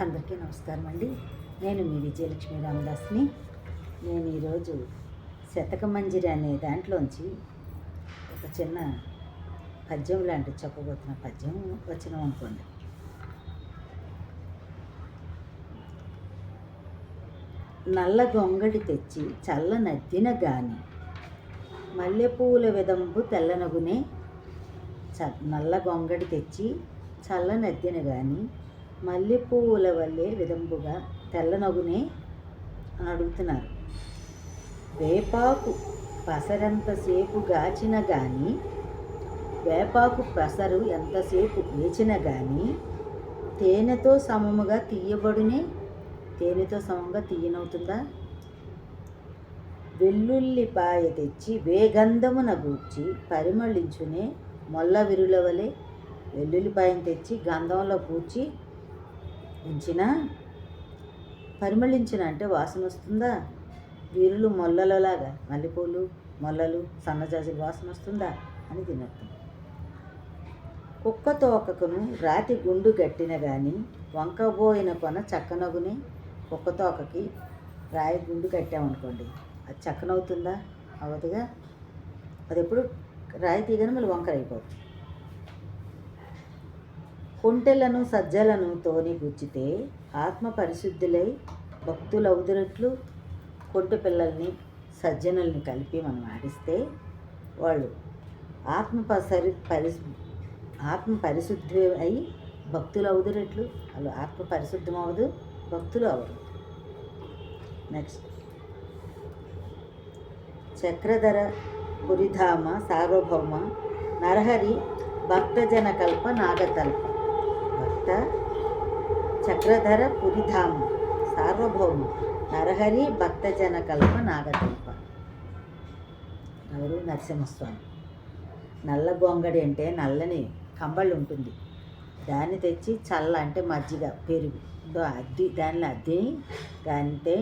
అందరికీ నమస్కారం అండి. నేను మీ విజయలక్ష్మి రామదాస్ని. నేను ఈరోజు శతక మంజిరి అనే దాంట్లోంచి ఒక చిన్న పద్యం లాంటిది చెప్పబోతున్న పద్యం వచ్చినాం అనుకోండి. నల్ల గొంగడి తెచ్చి చల్ల నద్దిన గాని మల్లెపూల విదంబు తెల్లనగునే చ నల్ల గొంగడి తెచ్చి చల్ల నద్దిన గాని మల్లెపూల వల్లే విదంబుగా తెల్లనగునే అని అడుగుతున్నారు. వేపాకు పసరెంతసేపు గాచిన గాని వేపాకు పసరు ఎంతసేపు వేచిన గాని తేనెతో సమముగా తీయబడునే తేనెతో సమంగా తీయనవుతుందా? వెల్లుల్లిపాయ తెచ్చి వేగంధమున గూర్చి పరిమళించునే మొల్ల విరుల వలె వెల్లుల్లిపాయను తెచ్చి గంధంలో కూర్చి ఉంచిన పరిమళించిన అంటే వాసన వస్తుందా? వీరులు మొల్లలలాగా మల్లెపూలు మొల్లలు సన్నజాజి వాసన వస్తుందా? అని తినర్థం కుక్క తోకకును రాతి గుండు గట్టిన గాని వంకబోయిన కొన చక్కనగుని కుక్క తోకకి రాయి గుండు కట్టామనుకోండి అది చక్కనవుతుందా? అవదుగా అది ఎప్పుడు రాయి తీయగానే మళ్ళీ వంకర కుంటెలను సజ్జలను తోని గుచ్చితే ఆత్మ పరిశుద్ధులై భక్తులవుదురట్లు కొంటె పిల్లల్ని సజ్జనుల్ని కలిపి మనం ఆడిస్తే వాళ్ళు ఆత్మ పసరి పరిశు ఆత్మ పరిశుద్ధి అయి భక్తులు అవుదురట్లు వాళ్ళు ఆత్మ పరిశుద్ధం అవదు భక్తులు అవరు నెక్స్ట్ చక్రధర పురిధామ సార్వభౌమ నరహరి భక్తజన కల్ప నాగతల్ప. భక్త చక్రధర పురిధామ సార్వభౌమ నరహరి భక్తజన కల్ప నాగతల్ప ఎవరు? నరసింహస్వామి. నల్ల గొంగడి అంటే నల్లని కంబళ్ళు ఉంటుంది. దాన్ని తెచ్చి చల్ల అంటే మజ్జిగ పెరుగు. అద్ది దానిలో అద్ది అంటే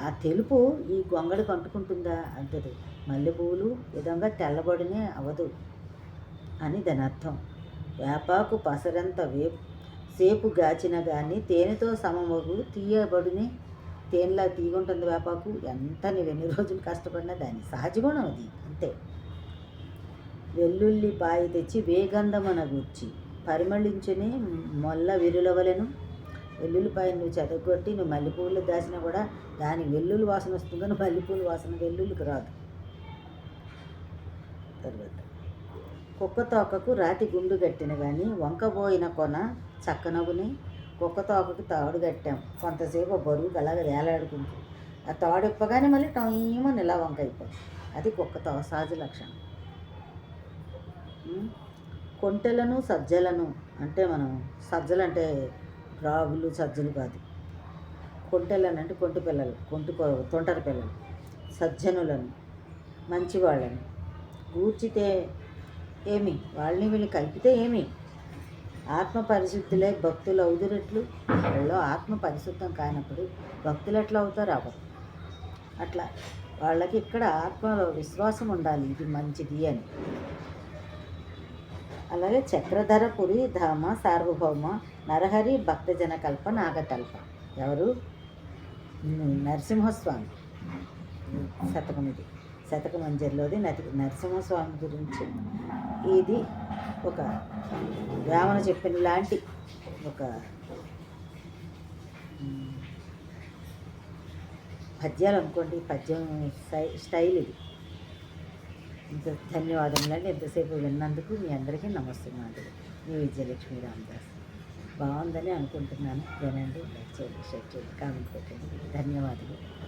ఆ తెలుపు ఈ గొంగడికి అంటుకుంటుందా మల్లె మల్లెపూలు విధంగా తెల్లబడినే అవదు అని దాని అర్థం. వేపాకు పసరంత వేపు సేపు గాచిన కానీ తేనెతో సమమగు తీయబడిని తేనెలా తీగుంటుంది వేపాకు? ఎంత నువ్వు ఎన్ని రోజులు కష్టపడినా దాని సహజ గుణం అది అంతే. వెల్లుల్లిపాయ తెచ్చి వేగంధమన గుచ్చి పరిమళించుని మొల్ల విరులవలను. వెల్లుల్లిపాయ నువ్వు చెదగొట్టి నువ్వు మల్లెపూలు దాచినా కూడా దాని వెల్లుల్లి వాసన వస్తుంది కానీ మల్లెపూల వాసన వెల్లుల్లికి రాదు. తర్వాత కుక్క తోకకు రాతి గుండు కట్టిన కానీ వంకబోయిన కొన చక్కనవ్వుని కుక్క తోకకు తాడు కట్టాం. కొంతసేపు బరువు అలాగ వేలాడుకుంటూ. ఆ తాడు ఇప్పగానే మళ్ళీ టైమని నిలా వంక అయిపోతుంది అది కుక్క తో సహజ లక్షణం. కొంటెలను సజ్జలను అంటే మనం సజ్జలు అంటే రాగులు సజ్జలు కాదు. కొంటెలను అంటే కొంటి పిల్లలు కొంటి తొంటరి పిల్లలు. సజ్జనులను మంచివాళ్ళని. గూర్చితే ఏమి? వాళ్ళని వీళ్ళు కలిపితే ఏమి? ఆత్మ పరిశుద్ధులై భక్తులు అవుదురట్లు? వాళ్ళు ఆత్మ పరిశుద్ధం కానప్పుడు భక్తులు ఎట్లా అవుతారు అవ్వరు అట్లా వాళ్ళకి ఇక్కడ ఆత్మలో విశ్వాసం ఉండాలి ఇది మంచిది అని. అలాగే చక్రధర పురి ధామ సార్వభౌమ నరహరి భక్తజన కల్ప నాగకల్ప. ఎవరు? నరసింహస్వామి. శతకం ఇది. శతకం మంజరిలోది నరసింహస్వామి గురించి. ఇది ఒక వేమన చెప్పిన లాంటి ఒక పద్యాలు అనుకోండి పద్యం స్టై- స్టైల్ ఇది. ఇంత ధన్యవాదములండి. ఎంతసేపు విన్నందుకు మీ అందరికీ నమస్తున్నాను మీ విజయలక్ష్మి రామదాస్. బాగుందని అనుకుంటున్నాను. వినండి లైక్ చేయండి షేర్ చేయండి కామెంట్ పెట్టండి. ధన్యవాదాలు